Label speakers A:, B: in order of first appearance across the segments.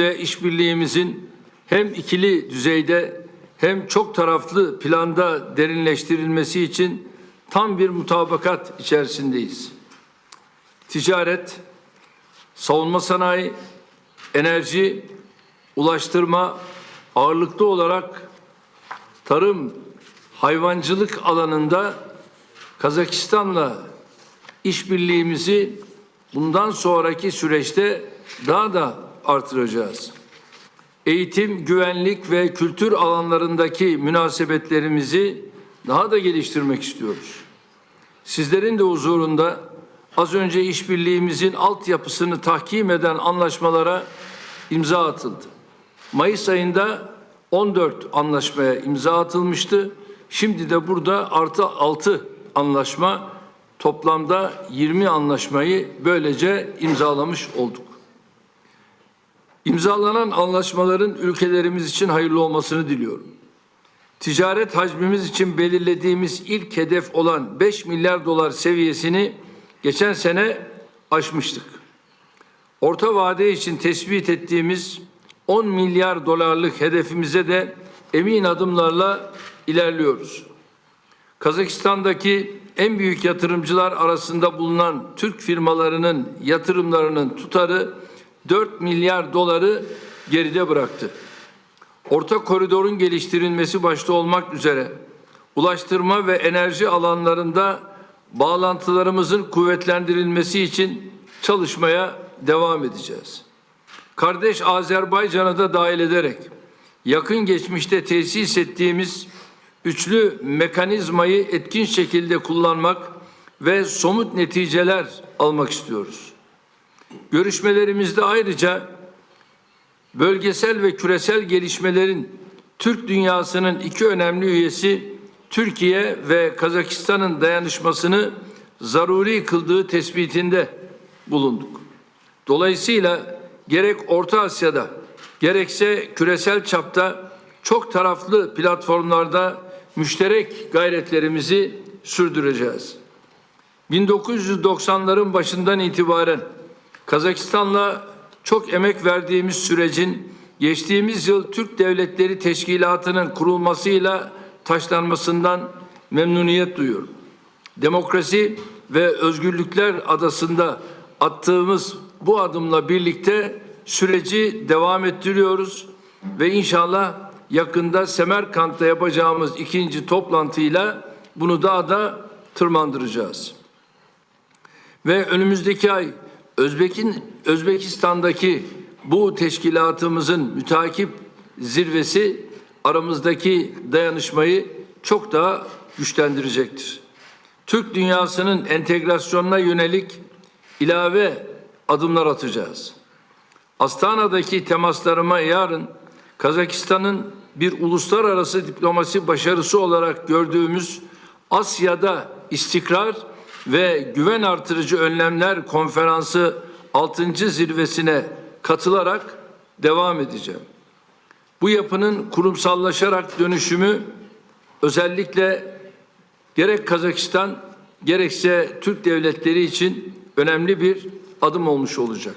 A: yönetimle işbirliğimizin hem ikili düzeyde hem çok taraflı planda derinleştirilmesi için tam bir mutabakat içerisindeyiz. Ticaret, savunma sanayi, enerji, ulaştırma ağırlıklı olarak tarım, hayvancılık alanında Kazakistan'la işbirliğimizi bundan sonraki süreçte daha da artıracağız. Eğitim, güvenlik ve kültür alanlarındaki münasebetlerimizi daha da geliştirmek istiyoruz. Sizlerin de huzurunda az önce işbirliğimizin altyapısını tahkim eden anlaşmalara imza atıldı. Mayıs ayında 14 anlaşmaya imza atılmıştı. Şimdi de burada artı 6 anlaşma toplamda 20 anlaşmayı böylece imzalamış olduk. İmzalanan anlaşmaların ülkelerimiz için hayırlı olmasını diliyorum. Ticaret hacmimiz için belirlediğimiz ilk hedef olan 5 milyar dolar seviyesini geçen sene aşmıştık. Orta vade için tespit ettiğimiz 10 milyar dolarlık hedefimize de emin adımlarla ilerliyoruz. Kazakistan'daki en büyük yatırımcılar arasında bulunan Türk firmalarının yatırımlarının tutarı 4 milyar doları geride bıraktı. Orta koridorun geliştirilmesi başta olmak üzere ulaştırma ve enerji alanlarında bağlantılarımızın kuvvetlendirilmesi için çalışmaya devam edeceğiz. Kardeş Azerbaycan'ı da dahil ederek yakın geçmişte tesis ettiğimiz üçlü mekanizmayı etkin şekilde kullanmak ve somut neticeler almak istiyoruz. Görüşmelerimizde ayrıca bölgesel ve küresel gelişmelerin Türk dünyasının iki önemli üyesi Türkiye ve Kazakistan'ın dayanışmasını zaruri kıldığı tespitinde bulunduk. Dolayısıyla gerek Orta Asya'da gerekse küresel çapta çok taraflı platformlarda müşterek gayretlerimizi sürdüreceğiz. 1990'ların başından itibaren Kazakistan'la çok emek verdiğimiz sürecin geçtiğimiz yıl Türk Devletleri Teşkilatı'nın kurulmasıyla taşlanmasından memnuniyet duyuyorum. Demokrasi ve özgürlükler adasında attığımız bu adımla birlikte süreci devam ettiriyoruz ve inşallah yakında Semerkant'ta yapacağımız ikinci toplantıyla bunu daha da tırmandıracağız. Ve önümüzdeki ay Özbek'in Özbekistan'daki bu teşkilatımızın mütakip zirvesi aramızdaki dayanışmayı çok daha güçlendirecektir. Türk dünyasının entegrasyonuna yönelik ilave adımlar atacağız. Astana'daki temaslarıma yarın Kazakistan'ın bir uluslararası diplomasi başarısı olarak gördüğümüz Asya'da istikrar ve güven artırıcı önlemler konferansı 6. zirvesine katılarak devam edeceğim. Bu yapının kurumsallaşarak dönüşümü özellikle gerek Kazakistan gerekse Türk devletleri için önemli bir adım olmuş olacak.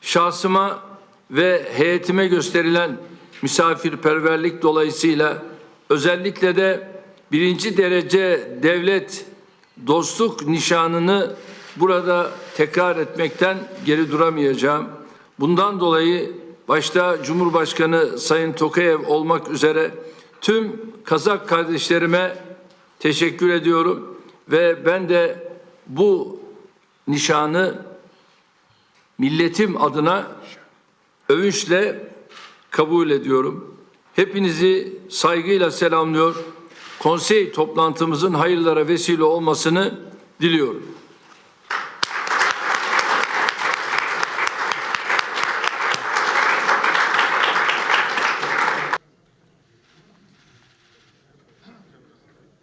A: Şahsıma ve heyetime gösterilen misafirperverlik dolayısıyla özellikle de birinci derece devlet dostluk nişanını burada tekrar etmekten geri duramayacağım. Bundan dolayı başta Cumhurbaşkanı Sayın Tokayev olmak üzere tüm Kazak kardeşlerime teşekkür ediyorum ve ben de bu nişanı milletim adına övünçle kabul ediyorum. Hepinizi saygıyla selamlıyor. Konsey toplantımızın hayırlara vesile olmasını diliyorum.